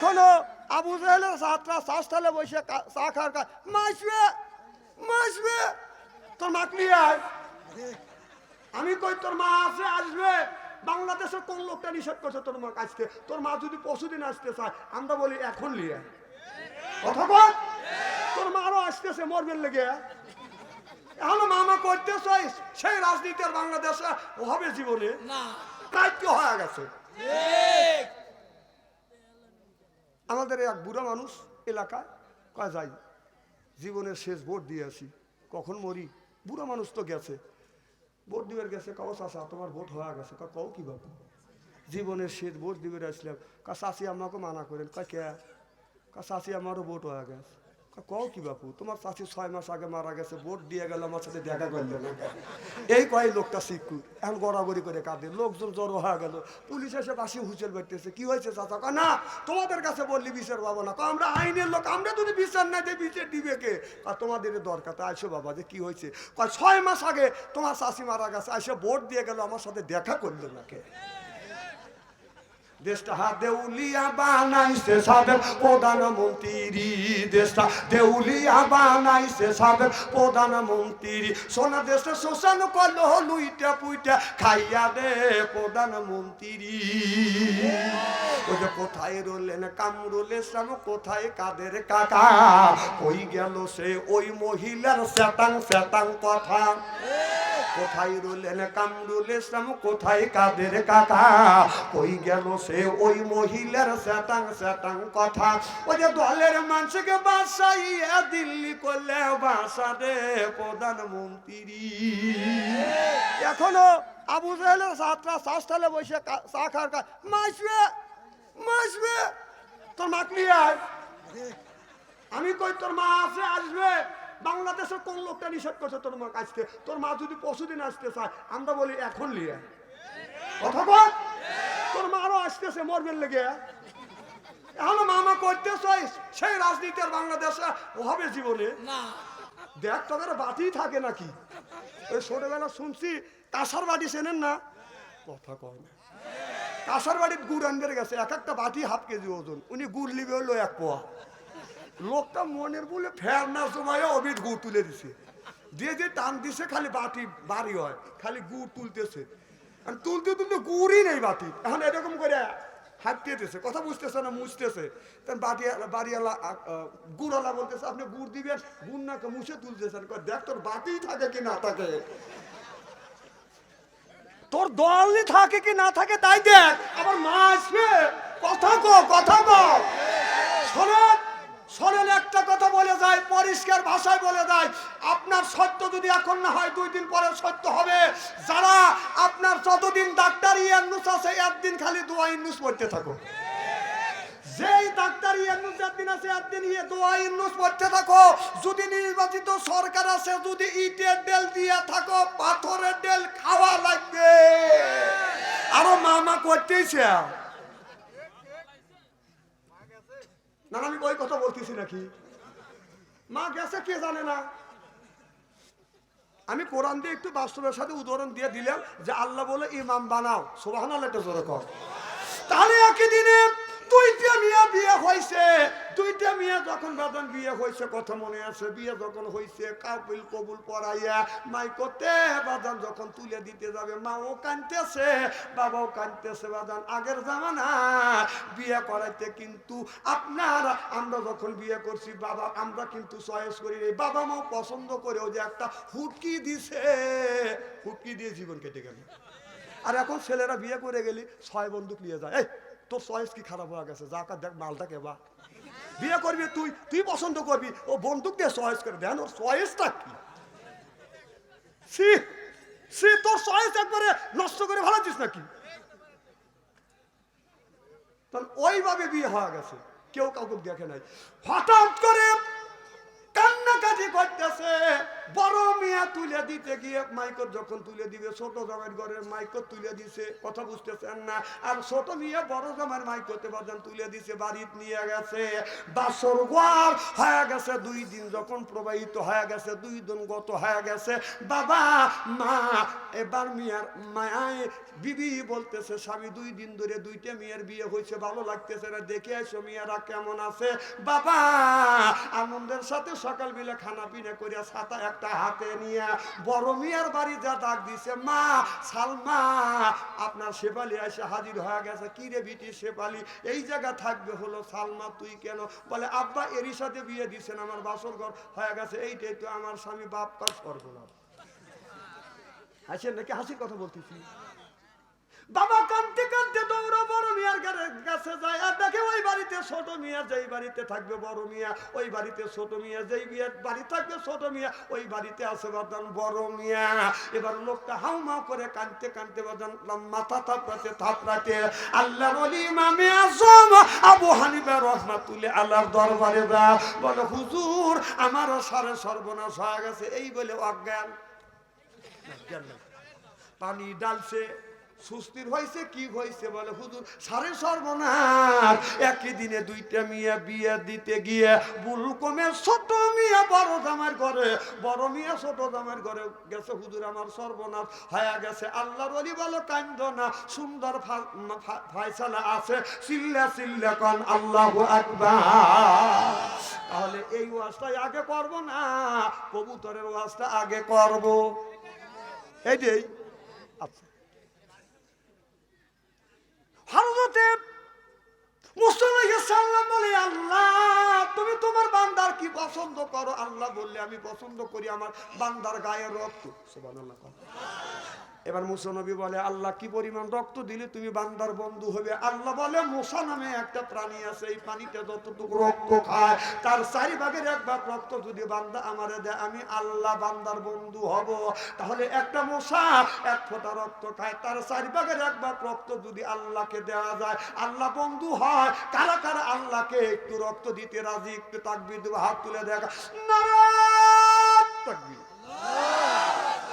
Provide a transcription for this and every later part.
শোনো আবু জাহেলের সাতটা শাসতালে বসে চা খাওয়ার কা মাসবে মাসবে। তোর মাকলি আয় আমি কই তোর মা আছে আসবে? বাংলাদেশের কোন লোকটা নিষেধ করছে তোর মা আসতে তোর মা যদি পশুদিন আসতে চায় আমরা বলি এখন লিয়ে। কথা বল। তোর মারও আসতেছে মরবেন লেগে। এখনও মামা করতে চাই সেই রাজনীতি আর বাংলাদেশে হবে জীবনে। না। দায়িত্ব হয়ে গেছে। আমাদের এক বুড়া মানুষ এলাকায় কয়, যাই, জীবনের শেষ ভোট দিয়ে আসি, কখন মরি? বুড়া মানুষ তো গেছে। ভোট দিবার গেছে কাউ চাষা তোমার ভোট হওয়া গেছে। কও কি বাবু জীবনের শেষ ভোট দিবার আসলাম। কা চাষি আমাকে মানা করেন। কয়, কে? কা চাষি আমারও ভোট হওয়া গেছে। কও কি বাপু, তোমার চাষি ছয় মাস আগে মারা গেছে দিয়ে গেল, আমার সাথে দেখা করলে এই কয় লোকটা এখন গড়াগড়ি করে কাঁদে, লোকজন জড়ো হয়ে গেল, পুলিশ এসে বাসি বেটতেছে কি হয়েছে চাচা? না, তোমাদের কাছে বললি বিচার বাবা না। আমরা আইনের লোক, আমরা যদি বিচার না দিই, বিচার দিবে কে? আর তোমাদের দরকার। তা আইসো বাবা, যে কি হয়েছে? কয়, ছয় মাস আগে তোমার শাশি মারা গেছে, আইসে ভোট দিয়ে গেল, আমার সাথে দেখা করল না কে? দেশটা দেউলিয়া বানাইছে সাবেক প্রধানমন্ত্রী দেশটা দেউলিয়া বানাইছে সাবেক প্রধানমন্ত্রী। সোনা দেশে শোষণ করল, লুইটা পুইটা খাইয়া দে প্রধানমন্ত্রী। ওই যে কোথায় রলেন কামরুল ইসলাম, কোথায় কাদের কাকা? ওই গেল সে? ওই মহিলার শ্যাতাং শ্যাতাং কথা। কোথায় রলেন কামরুল ইসলাম? কোথায় কাদের কাকা? কই গেল সে ওই মহিলার শ্যাতাং শ্যাতাং কথা? ওই যে দলের মানুষকে বাসাইয়া দিল্লি করলে বাসা দে প্রধানমন্ত্রী। এখনও আবু জাহেলের সাতটা শাসতালে বসে চা খাওয়ার কা, মাসবে মাসবে, তোর মাকলি আয় আমি কই তোর মা আছে, আসবে? বাংলাদেশের কোন লোকটা নিষেধ করছে? তোর মা আসতে তোর মা যদি পশুদিন আসতে চায় আমরা বলি এখন লিয়ে। বল। তোর মারও আসতেছে মরবেন লেগে। এখনও মামা করতে চাই সেই রাজনীতি আর বাংলাদেশে হবে জীবনে। না। দেখ তোদের বাটি থাকে নাকি? ওই ছোটবেলা শুনছি কাঁসার বাটি চেনেন না? কথা কয় না। কাঁসার বাড়ির গুড় আনবে গেছে এক একটা বাটি হাফ কেজি ওজন। উনি গুড় লিবে হলো এক পোয়া। লোকটা মনের বলে ফের না সময় অবিট গুড় তুলে দিছে। দিয়ে দিয়ে টান দিছে, খালি বাটি, বাড়ি হয়, খালি গুড় তুলতেছে। আর তুলতে তুলতে গুড়ই নেই বাটি। এখন এরকম করে হাঁটতে দিতেছে কথা বুঝতেছে না, মুছতেছে। তখন বাটি বাড়িওয়ালা গুড়ওয়ালা বলতেছে, আপনি গুড় দিবেন? গুড় না মুছে তুলতেছেন। দেখ তোর বাটি থাকে কি না থাকে? তোর দলই থাকে কি না থাকে তাই দেখ, আবার মা আসবে। কথা কো কথা শোনেন একটা কথা বলে যায়, পরিষ্কার ভাষায় বলে যায়, আপনার সত্য যদি এখন না হয়, দুই দিন পরে সত্য হবে। যারা আপনার যতদিন ডাক্তার ইয়ান্নুস আছে, একদিন খালি দোয়া ইন্নুস পড়তে থাকো যেই ডাক্তার ইয়ান্নুস একদিন আছে, একদিন ইয়ে দোয়া ইন্নুস পড়তে থাকো। যদি নির্বাচিত সরকার আছে, যদি ইটের ডেল দিয়ে থাকো, পাথরের ডেল খাওয়া লাগবে। আরও মামা করতেছে না আমি ওই কথা বলতেছি নাকি? মা গেছে, কে জানে না? আমি কোরআন দিয়ে একটু বাস্তবের সাথে উদাহরণ দিয়ে দিলাম যে আল্লাহ বলে, ইমাম বানাও। সোবাহান আল্লাহ জোরে কর তাহলে একই দিনে দুইটা মিয়া বিয়ে হয়েছে। দুইটা মিয়া যখন বাদন বিয়ে হয়েছে, কথা মনে আছে? বিয়ে যখন হয়েছে কাবিল কবুল পড়াইয়া মাই করতে বাদান যখন তুলে দিতে যাবে, মাও কানতেছে বাবাও কানতেছে বাদান। আগের জামানা বিয়ে করাইতে কিন্তু আপনার, আমরা যখন বিয়ে করছি, বাবা, আমরা কিন্তু চয়েস করি। বাবা মাও পছন্দ করেও যে একটা হুটকি দিছে। হুটকি দিয়ে জীবন কেটে গেল। আর এখন ছেলেরা বিয়ে করে গেলি ছয় বন্দুক নিয়ে যায়। তোর চয়েস কি খারাপ হয়ে গেছে? যা দেখ, মালটা কেবা বিয়ে করবি, তুই তুই পছন্দ করবি, ও বন্দুক দিয়ে চয়েস করে দেন ওর চয়েসটা কি? তোর চয়েস একবারে নষ্ট করে দিস নাকি? ওইভাবে বিয়ে হয়ে গেছে, কেউ কাউকে দেখে নাই। হঠাৎ করে কান্নাকাটি করতেছে। বড় মিয়া তুলে দিতে গিয়ে মাইকত যখন তুলে দিবে, ছোট জামাইয়ের ঘরের মাইকত তুলে দিছে, কথা বুঝতেছেন না? আর ছোট মিয়া বড় জামাইয়ের মাইকতে বাজান তুলে দিছে, বাড়িতে নিয়ে গেছে। বাসর ঘর হয়ে গেছে, দুই দিন যখন প্রবাহিত হয়ে গেছে, দুই দিন গত হয়ে গেছে। বাবা, মা, এবার মিয়ার মায় বিবি বলতেছে, স্বামী, দুই দিন ধরে দুইটা মেয়ের বিয়ে হয়েছে, ভালো লাগতেছে না, দেখে আসো মেয়েরা কেমন আছে? বাবা, আনন্দের সাথে সকাল বেলা খানা পিনা করিয়া ছাতা একটা হাতে নিয়ে, বড় মিয়ার বাড়ি যা ডাক দিছে, মা, সালমা, আপনার শেফালি এসে হাজির হয়ে গেছে। কি রে বিটি শেফালি? এই জায়গা থাকবে হলো সালমা, তুই কেন? বলে, আব্বা, এরই সাথে বিয়ে দিছেন, আমার বাসর ঘর হয়ে গেছে। এইটাই তো আমার স্বামী, বাপ কাজ সর্বনাশ হাসেন নাকি হাসির কথা বলতেছি? বাবা কানতে কানতে দৌড়া, বড় মিয়ার কাছে যায়। আর দেখে ওই বাড়িতে ছোট মিয়া, যেই বাড়িতে থাকবে বড় মিয়া, ওই বাড়িতে ছোট মিয়া, যেই বিয়ের বাড়ি থাকবে ছোট মিয়া, ওই বাড়িতে আছে বাদান বড় মিয়া। এবার লোকটা হাউমাউ করে কানতে কানতে বাদান মাথা থাপড়াতে থাপড়াতে আল্লাহ বলি ইমামে আজম আবু হানিফা তুলে আল্লাহর দরবারে যা বলে, হুজুর, আমারও সারে সর্বনাশ হয়ে গেছে। এই বলে অজ্ঞান। পানি ডালছে। সুস্থির হয়েছে, কি হয়েছে বলে হুজুর? সারে সর্বনাশ। একই দিনে দুইটা মিয়া বিয়ে দিতে গিয়ে বুল কমে ছোট মিয়া, বড় জামার ঘরে, বড় মিয়া ছোট জামার ঘরে গেছে হুজুর আমার সর্বনাশ। হয়ে গেছে আল্লাহর অলি বলো কান্দ না। সুন্দর ফা- ফা- ফায়সালা আছে। চিল্লা চিল্লা কন, আল্লাহ তাহলে এই ওয়াজটাই আগে করব না? কবুতরের ওয়াজটা আগে করব। এইটাই আচ্ছা। হরজতে মুসলিম বলে, আল্লাহ, তুমি তোমার বান্দার কি পছন্দ করো আল্লাহ বললে, আমি পছন্দ করি আমার বান্দার গায়ের রক্ত সুবহানাল্লাহ। এবার মুসানবী বলে, আল্লাহ, কি পরিমাণ রক্ত দিলে? তুমি বান্দার বন্ধু হবে আল্লাহ বলে, মুসা নামে একটা প্রাণী আছে, এই পানিতে যতটুকু রক্ত খায়, তার চারি ভাগের এক ভাগ রক্ত যদি বান্দা আমারে দেয়, আমি আল্লাহ বান্দার বন্ধু হব। তাহলে একটা মশা এক ফোঁটা রক্ত খায়, তার চারি ভাগের এক ভাগ রক্ত যদি আল্লাহকে দেওয়া যায়, আল্লাহ বন্ধু হয়, কারা কারা আল্লাহকে একটু রক্ত দিতে রাজি, একটু তাকবির দেবো হাত তুলে দেখা। নারায়ণ তাকবীর।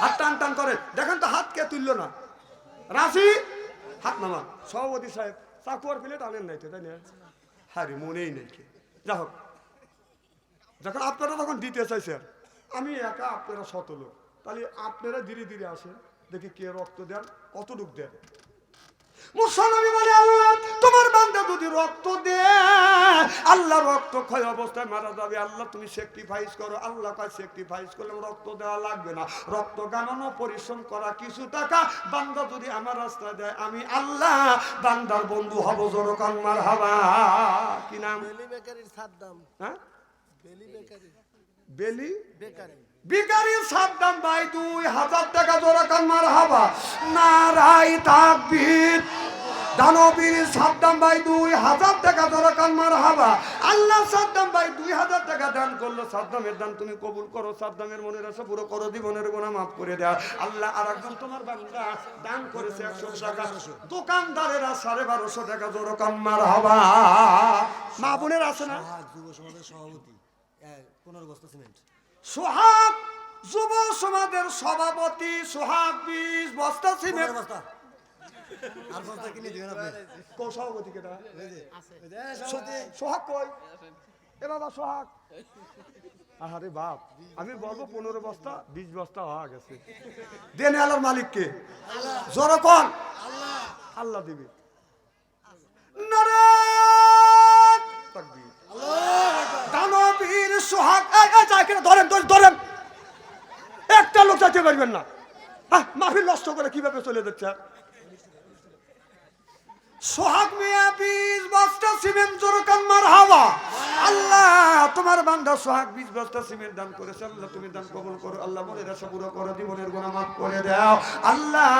হাত টান টান করে। দেখেন তো হাত কে তুললো না। রাশি হাত নামা সভাপতি সাহেব, চাকুয়ার পেলে আনেন নাই তো, তাই না? হারি, মনেই নেই কে। যা হোক, যখন আপনারা তখন দিতে চাই স্যার আমি একা আপনারা শত লোক। তাহলে আপনারা ধীরে ধীরে আসেন, দেখি কে রক্ত দেন, কতটুক দেন। মুসলমানি বলে আল্লাহ তোমার বান্দা যদি রক্ত দে আল্লাহ রক্ত ক্ষয় অবস্থায় মারা যাবে। আল্লাহ তুমি স্যাক্রিফাইস করো। আল্লাহ কয় স্যাক্রিফাইস করলে রক্ত দেওয়া লাগবে না। রক্ত গামানো পরিশ্রম করা কিছু টাকা বান্দা যদি আমার রাস্তায় দেয় আমি আল্লাহ বান্দার বন্ধু হব জোরকান মার হাবা কি নাম? বেলি বেকারির সাদ্দাম হ্যাঁ? Beli bakery. Beli? Bakery. Bakery Saddam ভাই, দুই হাজার টাকা জোড়া কান্নার হাবা। নারাই তাকবীর। দানবীর সাদ্দাম ভাই, দুই হাজার টাকা জোড়া কান্নার হাবা। আল্লাহ সাদ্দাম ভাই, দুই হাজার টাকা দান করল। সাদ্দামের দান তুমি কবুল করো সাদ্দামের মনের আশা পুরো করো, জীবনের গোনা মাফ করে দেয়া আল্লাহ আর একজন তোমার বান্দা দান করেছে একশো টাকা। দোকানদারেরা সাড়ে বারোশো টাকা জোড়া কান্নার হাবা। মা বোনের আছে না? যুব সমাজের সভাপতি পনেরো বস্তা সিমেন্ট। সোহাগ যুব সমাজের সভাপতি সোহাগ বিশ বস্তা সিমেন্ট। বস্তা আর বস্তা কিনে দিবেন আপনি? কো সভাপতি কেটা এই যে, এই যে, সভাপতি। সোহাগ কই? এ বাবা সোহাগ। আরে বাপ আমি বলব পনেরো বস্তা বিশ বস্তা হওয়া গেছে। দেন আলার মালিককে। জোর কন আল্লাহ। দিবে। দানবীর সোহাগ এই, এই, যা এখানে ধরেন ধরেন, ধরেন একটা লোক যাইতে পারবেন না। হ্যাঁ মাফির নষ্ট করে কীভাবে চলে যাচ্ছে? সোহাগ মিয়া বীজ বস্তা সিমেন্ট জোরকান মার হাওয়া আল্লাহ তোমার বান্দা সোহাগ বীজ বস্তা সিমেন্ট দান করেছে। আল্লাহ তুমি দান কবুল করো। আল্লাহ মনের আশা পুরো করো। জীবনের গুণা মাফ করে দাও। আল্লাহ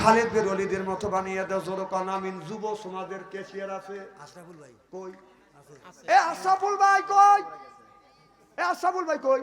খালেদ বের অলিদের মতো বানিয়ে দাও। জোরকান আমিন যুব সমাজের কেশিয়ার আছে। আশরাফুল ভাই। কই? এ আশরাফুল ভাই কই? এ আশরাফুল ভাই কই?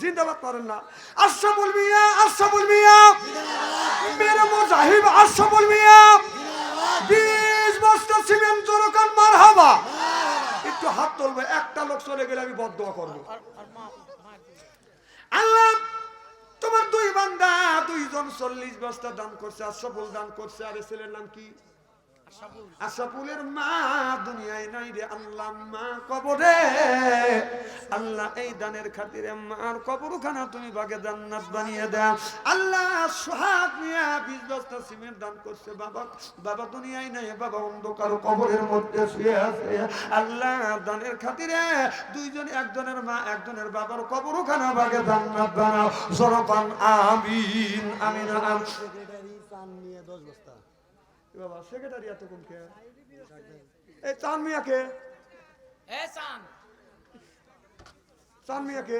জিন্দাবাদ করেন না। আশরাফুল মিয়া আশরাফুল মিয়া মেরে মুজাহিব আশরাফুল মিয়া বিশ বস্তা সিমেন্ট জোরকান মারহাবা। একটু হাত তুলবে একটা লোক চলে গেলে আমি বদদোয়া করব। আল্লাহ তোমার দুই বান্দা দুইজন চল্লিশ বস্তা দান করছে আশরাফুল দান করছে আর ছেলের নাম কি? আশরাফুলের মা দুনিয়ায় নাই রে আল্লাহ মা কবরে। আল্লাহ এই দানের খাতিরে মার কবরখানা তুমি বাগে জান্নাত বানিয়ে দাও। আল্লাহ সোহাগ মিয়া বিশ বস্তা সিমেন্ট দান করছে। বাবা বাবা দুনিয়ায় নাই বাবা অন্ধকার কবরের মধ্যে শুয়ে আছে। আল্লাহ দানের খাতিরে দুইজন একজনের মা একজনের বাবার কবরখানা বাগে জান্নাত বানাও। জরপান আমিন আমিন আমিন। সেক্রেটারি চান নিয়ে দশ বস্তা। বাবা সেক্রেটারি এত কম কে? এই চান মিয়াকে? এ সান চান মিয়াকে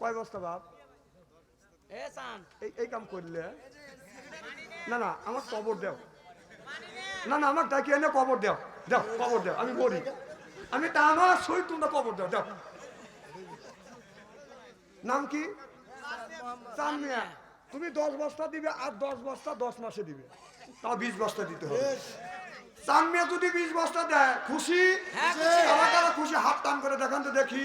কয় বস্তা বাপ? এই কাম করলে না না আমার কবর দেও। না না আমার ডাকি এনে কবর দেও। দেও কবর দেও আমি মরি আমি তা আমার সই তোমরা কবর দেও দেও। নাম কি? চান মিয়া। তুমি দশ বস্তা দিবে আর দশ বস্তা দশ মাসে দিবে। তাও বিশ বস্তা দিতে হবে। চান মিয়া যদি বিশ বস্তা দেয় খুশি? হ্যাঁ, খুশি হাত টান করে দেখান তো দেখি।